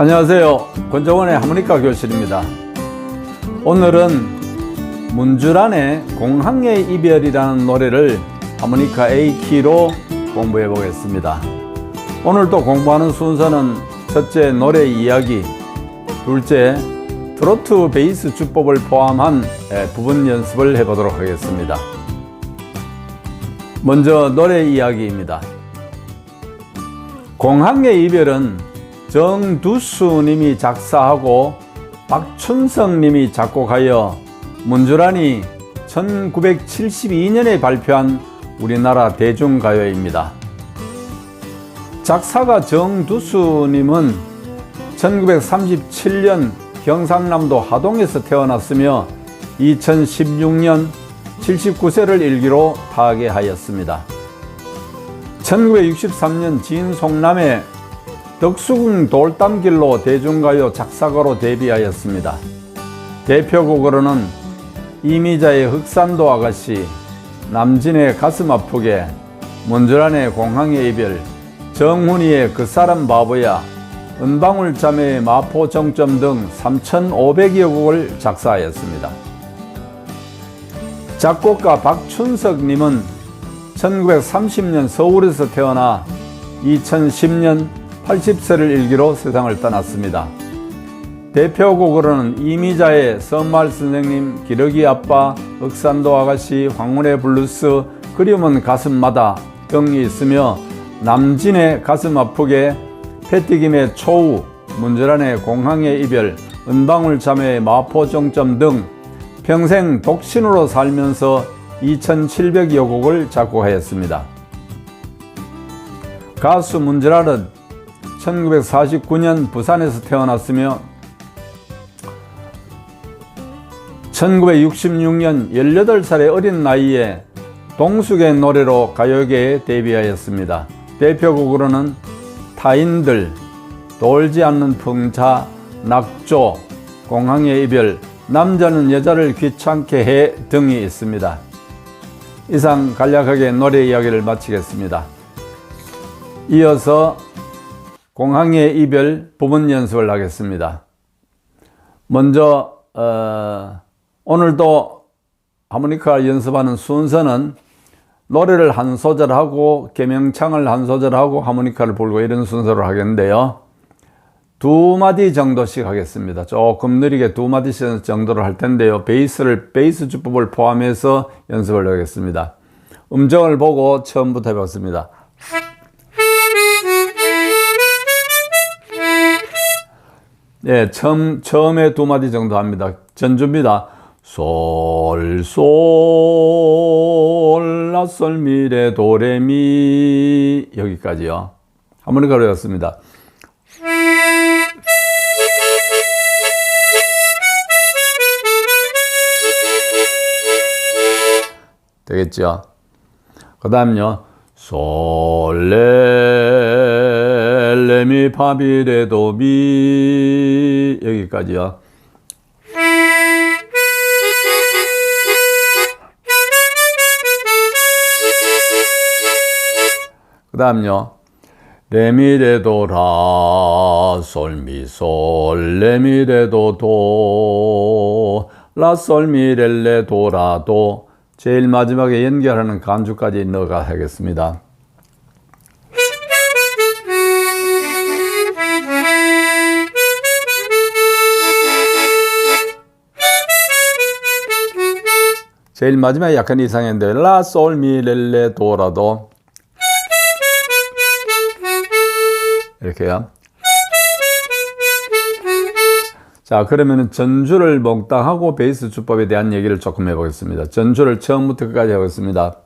안녕하세요. 권정원의 하모니카 교실입니다. 오늘은 문주란의 공항의 이별이라는 노래를 하모니카 A키로 공부해 보겠습니다. 오늘 또 공부하는 순서는 첫째 노래 이야기, 둘째 트로트 베이스 주법을 포함한 예, 부분 연습을 해보도록 하겠습니다. 먼저 노래 이야기입니다. 공항의 이별은 정두수 님이 작사하고 박춘성 님이 작곡하여 문주란이 1972년에 발표한 우리나라 대중가요입니다. 작사가 정두수 님은 1937년 경상남도 하동에서 태어났으며 2016년 79세를 일기로 타계하였습니다. 1963년 진송남의 덕수궁 돌담길로 대중가요 작사가로 데뷔하였습니다. 대표곡으로는 이미자의 흑산도 아가씨, 남진의 가슴 아프게, 문주란의 공항의 이별, 정훈이의 그 사람 바보야, 은방울 자매의 마포 정점 등 3,500여 곡을 작사하였습니다. 작곡가 박춘석님은 1930년 서울에서 태어나 2010년 80세를 일기로 세상을 떠났습니다. 대표곡으로는 이미자의 선말 선생님, 기러기 아빠, 흑산도 아가씨, 황혼의 블루스, 그리움은 가슴마다 등이 있으며 남진의 가슴 아프게, 패티김의 초우, 문절안의 공항의 이별, 은방울 자매의 마포 정점 등 평생 독신으로 살면서 2,700여 곡을 작곡하였습니다. 가수 문절알은 1949년 부산에서 태어났으며 1966년 18살의 어린 나이에 동숙의 노래로 가요계에 데뷔하였습니다. 대표곡으로는 타인들, 돌지 않는 풍차, 낙조, 공항의 이별, 남자는 여자를 귀찮게 해 등이 있습니다. 이상 간략하게 노래 이야기를 마치겠습니다. 이어서 공항의 이별 부분 연습을 하겠습니다. 먼저 어, 오늘도 하모니카 연습하는 순서는 노래를 한 소절 하고 개명창을 한 소절 하고 하모니카를 불고 이런 순서로 하겠는데요. 두 마디 정도씩 하겠습니다. 조금 느리게 두 마디 정도로 할 텐데요. 베이스를 베이스 주법을 포함해서 연습을 하겠습니다. 음정을 보고 처음부터 해봤습니다. 예, 처음, 처음에 두 마디 정도 합니다. 전주입니다. 솔, 솔, 라, 솔, 미, 레, 도, 레, 미. 여기까지요. 하모니카로 였습니다. 되겠죠? 그 다음요. 솔, 레, 레, 미, 파, 비, 레, 도, 미. 여기까지요. 그 다음요. 레미레도 라, 솔미, 솔, 레미레도 도, 라, 솔미, 렐레, 도라, 도. 제일 마지막에 연결하는 간주까지 넣어가 하겠습니다. 제일 마지막에 약간 이상했는데 라, 솔, 미, 렐레, 도라도 이렇게요. 자, 그러면 전주를 몽땅하고 베이스 주법에 대한 얘기를 조금 해보겠습니다. 전주를 처음부터 끝까지 하겠습니다.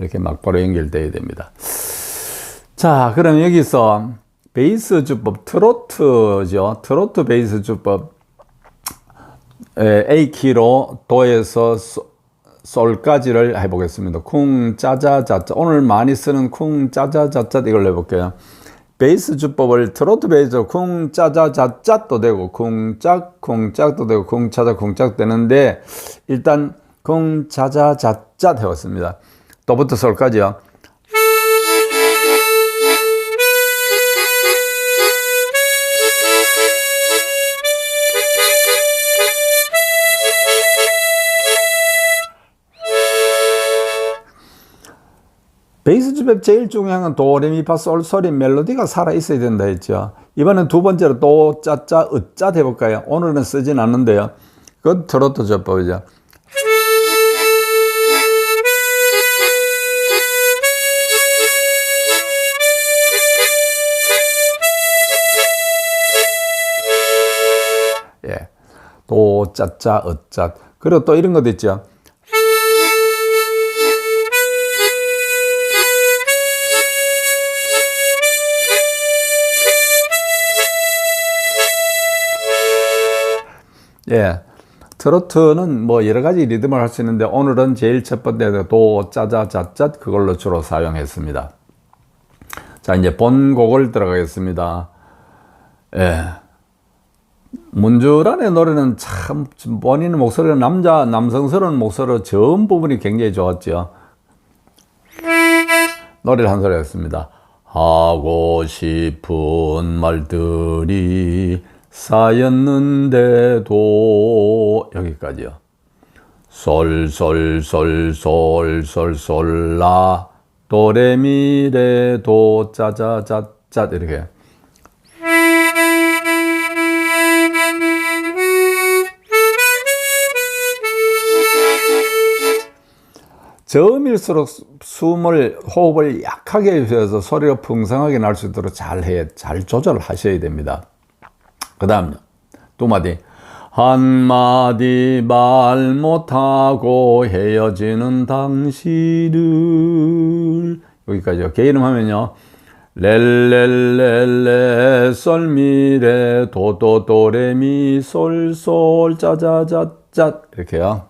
이렇게 막바로 연결되어야 됩니다. 자, 그럼 여기서 베이스 주법 트로트죠. 트로트 베이스 주법 A 키로 도에서 솔까지를 해보겠습니다. 쿵 짜자자자 오늘 많이 쓰는 쿵 짜자자자 이걸 해볼게요. 베이스 주법을 트로트 베이스 쿵 짜자자자도 되고 쿵짝 쿵짝도 되고 쿵 짜자 쿵짝 되는데 일단 쿵 짜자자자 해봤습니다. 도부터 솔까지요. 베이스 주법 제일 중요한 건 도레미파 솔솔이 멜로디가 살아 있어야 된다 했죠. 이번엔 두 번째로 도 짜짜 으짜 해볼까요? 오늘은 쓰진 않는데요. 그건 트로트 주법이죠. 도 짜짜 으짜 그리고 또 이런 것도 있죠. 예. 트로트는 뭐 여러 가지 리듬을 할 수 있는데 오늘은 제일 첫 번째 도, 짜자, 자짜 그걸로 주로 사용했습니다. 자, 이제 본 곡을 들어가겠습니다. 예. 문주란의 노래는 참 본인 목소리는 남자 남성스러운 목소리로 전 부분이 굉장히 좋았죠. 노래를 한 소리 했습니다. 하고 싶은 말들이 쌓였는데도 여기까지요. 솔솔솔솔솔솔라 도레미레도 짜자자짜 이렇게 저음일수록 숨을 호흡을 약하게 해서 소리가 풍성하게 날 수 있도록 잘 해, 잘 조절을 하셔야 됩니다. 그 다음 두 마디 한마디 말 못하고 헤어지는 당신을 여기까지요. 개이름 하면요. 렐렐렐레 썰미레 도도도레미 솔솔 짜자자짜 이렇게요.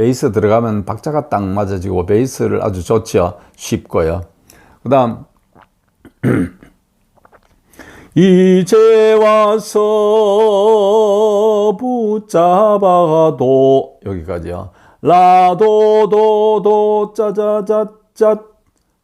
베이스 들어가면 박자가 딱 맞아지고 베이스를 아주 좋죠. 쉽고요. 그 다음 이제 와서 붙잡아도 여기까지요. 라도도도 짜자자짜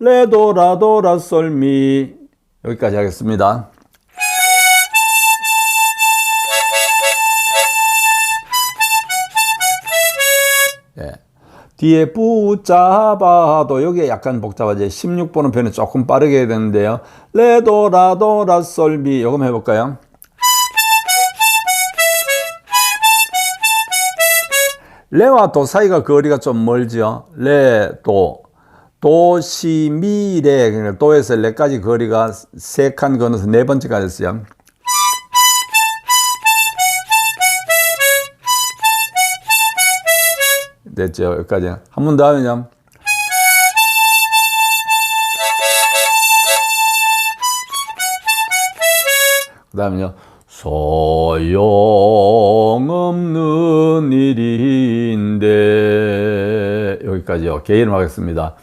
레도라도라 솔미 여기까지 하겠습니다. 뒤에 붙잡아도 여기 약간 복잡하지. 16번은 변이 조금 빠르게 해야 되는데요. 레도라도라 솔비. 요거 해볼까요? 레와 도 사이가 거리가 좀 멀죠 레도. 도시미레. 그러니까 도에서 레까지 거리가 세 칸 건너서 네 번째까지 했어요 됐죠. 여기까지. 한 번 더 하면요. 그 다음에요. 소용없는 일인데 여기까지요. 개이름 하겠습니다.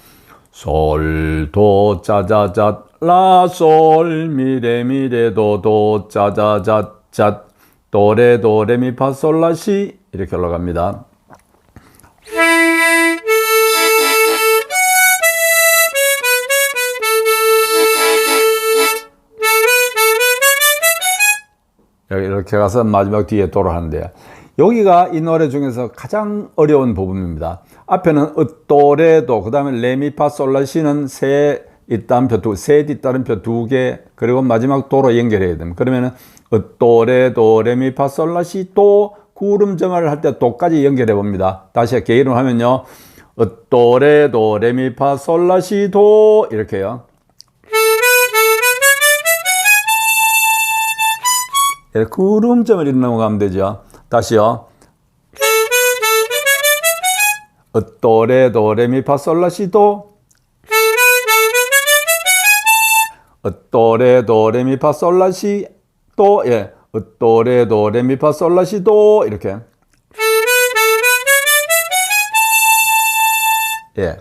솔도 짜자자 라솔 미레 미레도 도 짜자자 자 도레 도레미파 솔라시 이렇게 올라갑니다. 이렇게 가서 마지막 뒤에 돌아하는데요. 여기가 이 노래 중에서 가장 어려운 부분입니다. 앞에는 으또레도, 그 다음에 레미파 솔라시는 세 잇따름표 두, 세 뒷따름표 두 개, 그리고 마지막 도로 연결해야 됩니다. 그러면은 으또레도, 레미파 솔라시 도, 구름정을 할때 도까지 연결해 봅니다. 다시 개이름 하면요. 으또레도, 레미파 솔라시 도, 이렇게요. 구름점을 이렇게 넘어가면 되죠. 다시요. 어또레 도레미 파 솔라시도 어또레 도레미 파 솔라시 도 예. 어또레 도레미 파 솔라시 도 이렇게 예.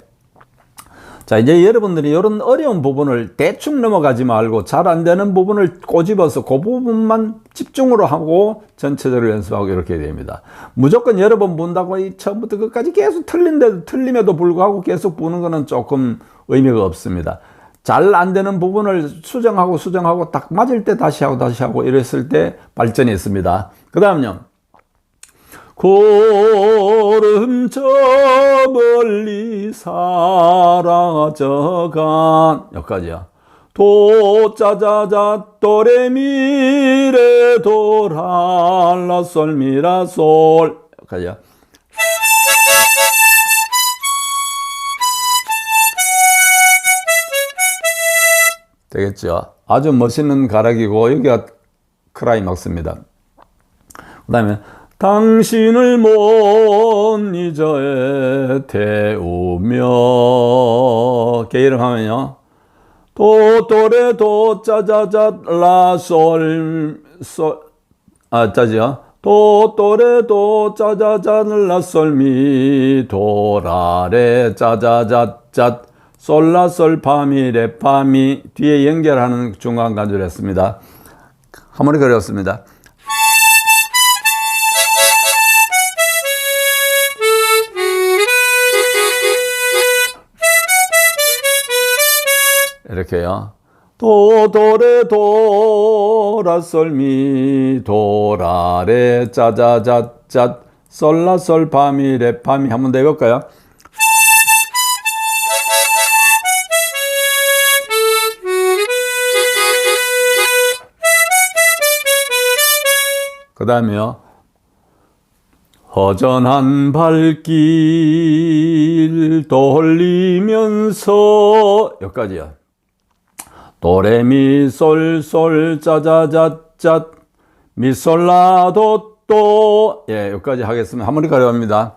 자, 이제 여러분들이 이런 어려운 부분을 대충 넘어가지 말고 잘 안 되는 부분을 꼬집어서 그 부분만 집중으로 하고 전체적으로 연습하고 이렇게 됩니다. 무조건 여러 번 본다고 이 처음부터 끝까지 계속 틀린데도 틀림에도 불구하고 계속 보는 거는 조금 의미가 없습니다. 잘 안 되는 부분을 수정하고 수정하고 딱 맞을 때 다시 하고 다시 하고 이랬을 때 발전이 있습니다. 그 다음요. 고름 저 멀리 사라져간 여기까지요. 도짜자자 도레미레 도랄라 솔미라 솔 여기까지요. 되겠죠. 아주 멋있는 가락이고 여기가 크라이막스입니다. 그 다음에 당신을 못 잊어에 태우며 게이름 하면요 도도레 도짜자자 라솔 솔아 짜지요 도도레 도짜자자 라솔미 도라레 짜자자자 솔라솔 파미 레파미 뒤에 연결하는 중간 간주를 했습니다. 한번이 그렸습니다. 이렇게요. 도도레 도라솔미 도라레 짜자자자 솔라솔 파미 레파미 한번 더 해볼까요? 그 다음에요. 허전한 발길 돌리면서 여기까지요. 도레미 솔솔 짜자자자 미솔라도 또 예, 여기까지 하겠습니다. 한번 가려합니다.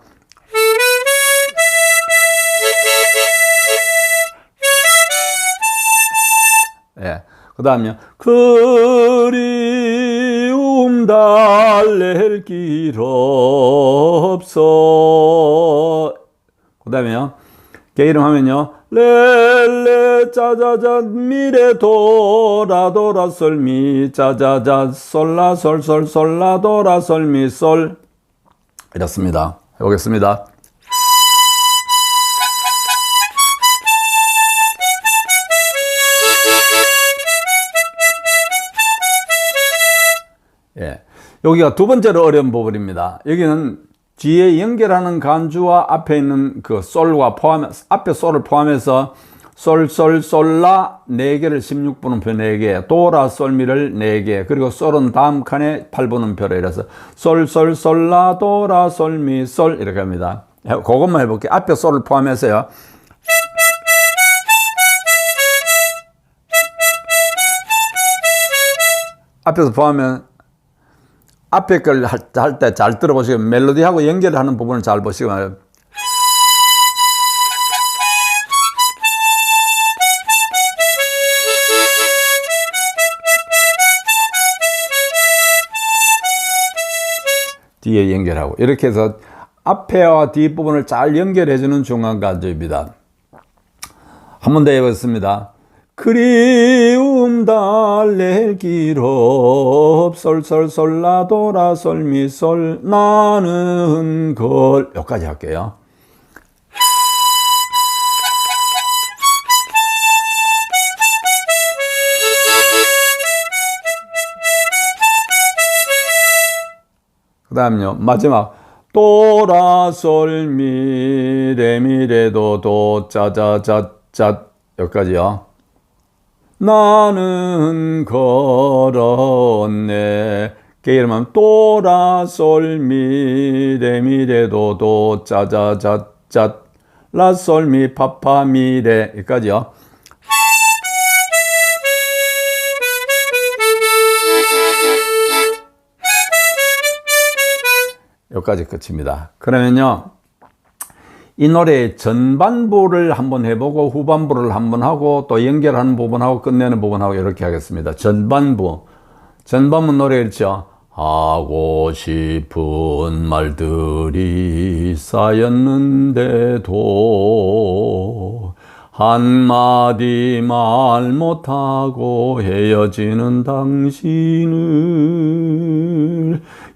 예. 그 다음에 그리움 달랠 길 없어 그 다음에요 게이름 하면요 레레 짜자자 미래 도라 도라 솔미 짜자자 솔라 솔솔 솔라 도라 솔미 솔 이렇습니다 해보겠습니다 예. 여기가 두 번째로 어려운 부분입니다. 여기는 뒤에 연결하는 간주와 앞에 있는 그 솔과 포함, 앞에 솔을 포함해서 솔, 솔, 솔라 4개를 16분음표 4개, 도라, 솔미를 4개, 그리고 솔은 다음 칸에 8분음표로 이래서 솔, 솔, 솔라, 도라, 솔미, 솔 이렇게 합니다. 그것만 해볼게요. 앞에 솔을 포함해서요. 앞에서 포함하면 앞에 걸 할 때 잘 들어보시고 멜로디하고 연결하는 부분을 잘 보시고. 뒤에 연결하고 이렇게 해서 앞에와 뒷부분을 잘 연결해주는 중간 간주입니다. 한 번 더 해보겠습니다. 그리움 달랠 길 없솔솔솔 라도라 솔미솔 나는 걸 여기까지 할게요. 그 다음요 마지막 도라솔미 레미레도 도 짜자자자 여기까지요. 나는 걸었네. 게이름하면 도라솔미 레미레도 도 짜자자자 라솔미 파파미레 여기까지요. 여기까지 끝입니다. 그러면요. 이 노래의 전반부를 한번 해보고 후반부를 한번 하고 또 연결하는 부분하고 끝내는 부분하고 이렇게 하겠습니다. 전반부. 전반부 노래 있죠. 하고 싶은 말들이 쌓였는데도 한마디 말 못하고 헤어지는 당신을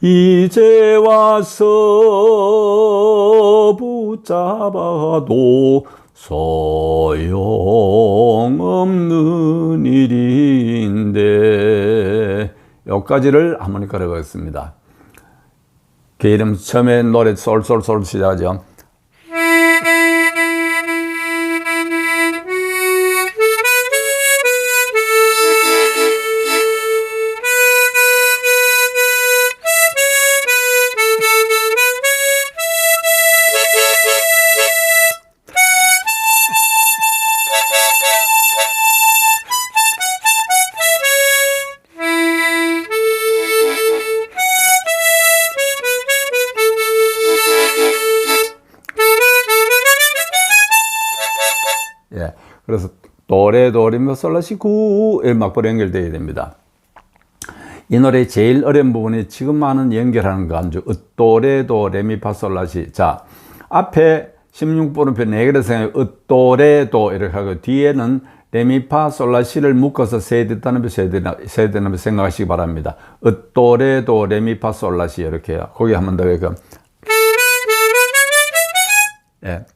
이제 와서 붙잡아도 소용없는 일인데 여기까지를 하모니카로 가겠습니다. 그 이름 처음에 노래 솔솔솔 시작하죠. 도레 도레미 솔라시 구에 막바로 연결되어야 됩니다. 이 노래 제일 어려운 부분이 지금 많은 연결하는 간주 으또레 도 레미 파솔라시 자 앞에 16번음표 네 개를 생각해 으또레 도 이렇게 하고 뒤에는 레미파 솔라시를 묶어서 세대단음표 세대단음표 생각하시기 바랍니다. 으또레 도 레미파 솔라시 이렇게. 거기 한번 더 이거 예.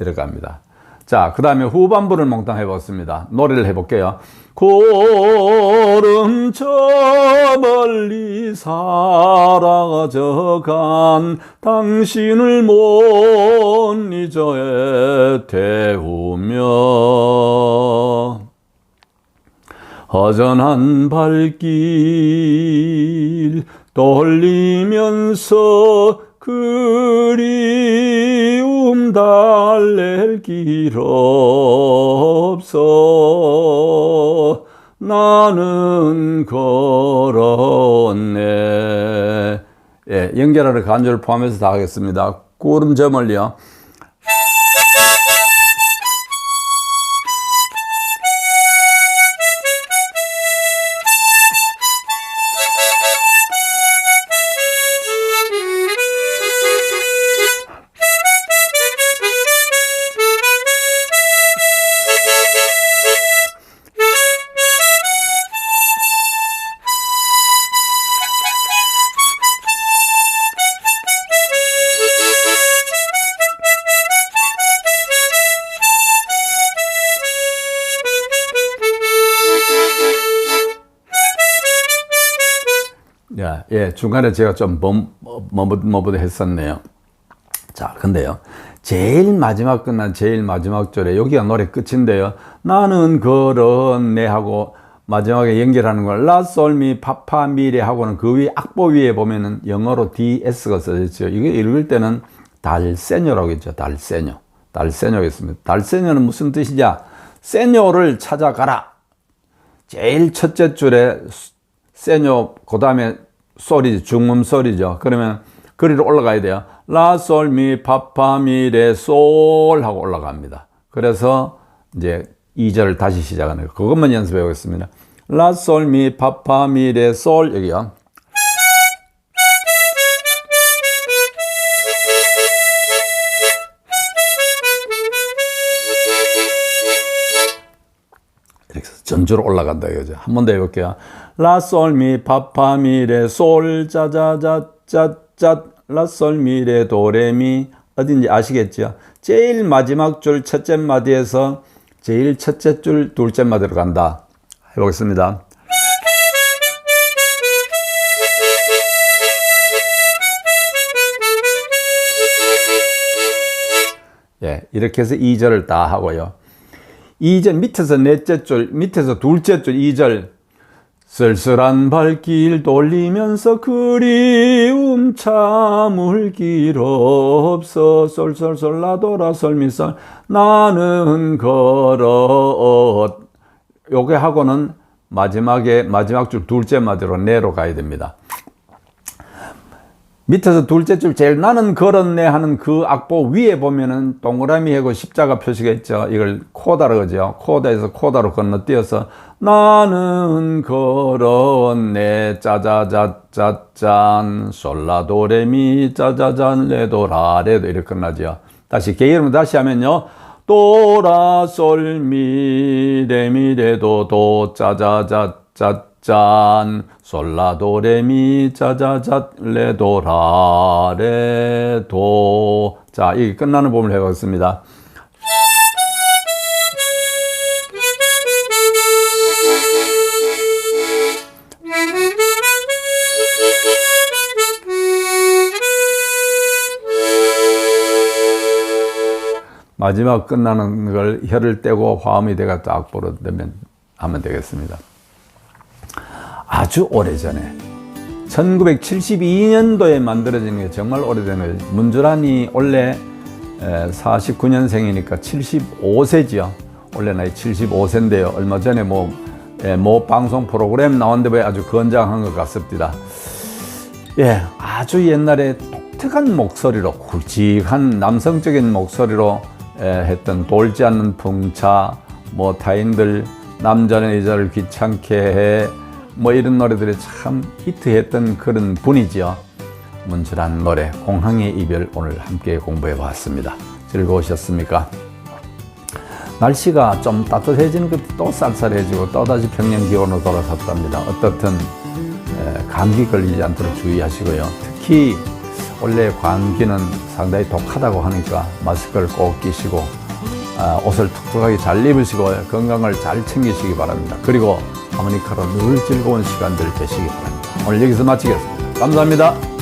이렇게 합니다. 자, 그 다음에 후반부를 몽땅 해봤습니다. 노래를 해볼게요. 고름 저 멀리 사라져간 당신을 못 잊어 애태우며 허전한 발길 돌리면서 그리움 달랠 길 없어. 나는 걸었네. 예, 연결하는 간주를 포함해서 다 하겠습니다. 멀리요 예, 예, 중간에 제가 좀 머뭇머뭇 했었네요. 자, 근데요. 제일 마지막 끝난 제일 마지막 절에 여기가 노래 끝인데요. 나는 걸었네 하고 마지막에 연결하는 걸 라솔미 파파 미래 하고는 그 위에 악보 위에 보면은 영어로 DS가 써져 있죠. 이거 읽을 때는 달세뇨라고 했죠. 달세뇨. 달세뇨겠습니다. 달세뇨는 무슨 뜻이냐? 세뇨를 찾아가라. 제일 첫째 줄에 세뇨, 그 다음에 소리, 중음 소리죠. 그러면 그리로 올라가야 돼요. 라, 솔, 미, 파파, 미, 레, 솔 하고 올라갑니다. 그래서 이제 2절을 다시 시작하는 거. 그것만 연습해 보겠습니다. 라, 솔, 미, 파파, 미, 레, 솔 여기요. 전주로 올라간다 이거죠. 한 번 더 해볼게요. 라, 솔, 미, 파파, 미, 레, 솔, 짜, 짜, 짜, 짜, 짜, 라, 솔, 미, 레, 도, 레, 미. 어딘지 아시겠죠? 제일 마지막 줄 첫째 마디에서 제일 첫째 줄 둘째 마디로 간다. 해보겠습니다. 예, 이렇게 해서 2절을 다 하고요. 2절 밑에서 넷째 줄, 밑에서 둘째 줄 2절. 쓸쓸한 발길 돌리면서 그리움 참을 길 없어. 솔솔솔 나도라 솔미솔 나는 걸어 요게 하고는 마지막에 마지막 줄 둘째 마디로 내로 가야 됩니다. 밑에서 둘째 줄 제일 나는 걸었네 하는 그 악보 위에 보면은 동그라미 하고 십자가 표시가 있죠. 이걸 코다로 그죠. 코다에서 코다로 건너뛰어서 나는 걸었네 짜자자짜짠 솔라도레미 짜자잔 레도라레도 이렇게 끝나죠. 다시 개이름 다시 하면요. 도라솔미 레미레도 도 짜자자짜 짠 솔라도레미 짜자자 레도라 레도 자 이게 끝나는 부분을 해보겠습니다. 마지막 끝나는 걸 혀를 떼고 화음이 돼가 또 악보로 되면 하면 되겠습니다. 아주 오래전에 1972년도에 만들어진 게 정말 오래된 거예요. 문주란이 원래 49년생이니까 75세지요. 원래 나이 75세인데요. 얼마 전에 뭐, 예, 뭐 방송 프로그램 왜 아주 건장한 것 같습니다. 예, 아주 옛날에 독특한 목소리로 굵직한 남성적인 목소리로 에, 했던 돌지 않는 풍차, 뭐 타인들 남자는 여자를 귀찮게 해, 뭐 이런 노래들이 참 히트했던 그런 분이지요. 문출한 노래 공항의 이별 오늘 함께 공부해 봤습니다. 즐거우셨습니까? 날씨가 좀 따뜻해지는 것도 또 쌀쌀해지고 또다시 평년 기온으로 돌아섰답니다. 어떻든 에, 감기 걸리지 않도록 주의하시고요. 특히 원래 감기는 상당히 독하다고 하니까 마스크를 꼭 끼시고 아, 옷을 툭툭하게 잘 입으시고 건강을 잘 챙기시기 바랍니다. 그리고 하모니카로 늘 즐거운 시간들 되시기 바랍니다. 오늘 여기서 마치겠습니다. 감사합니다.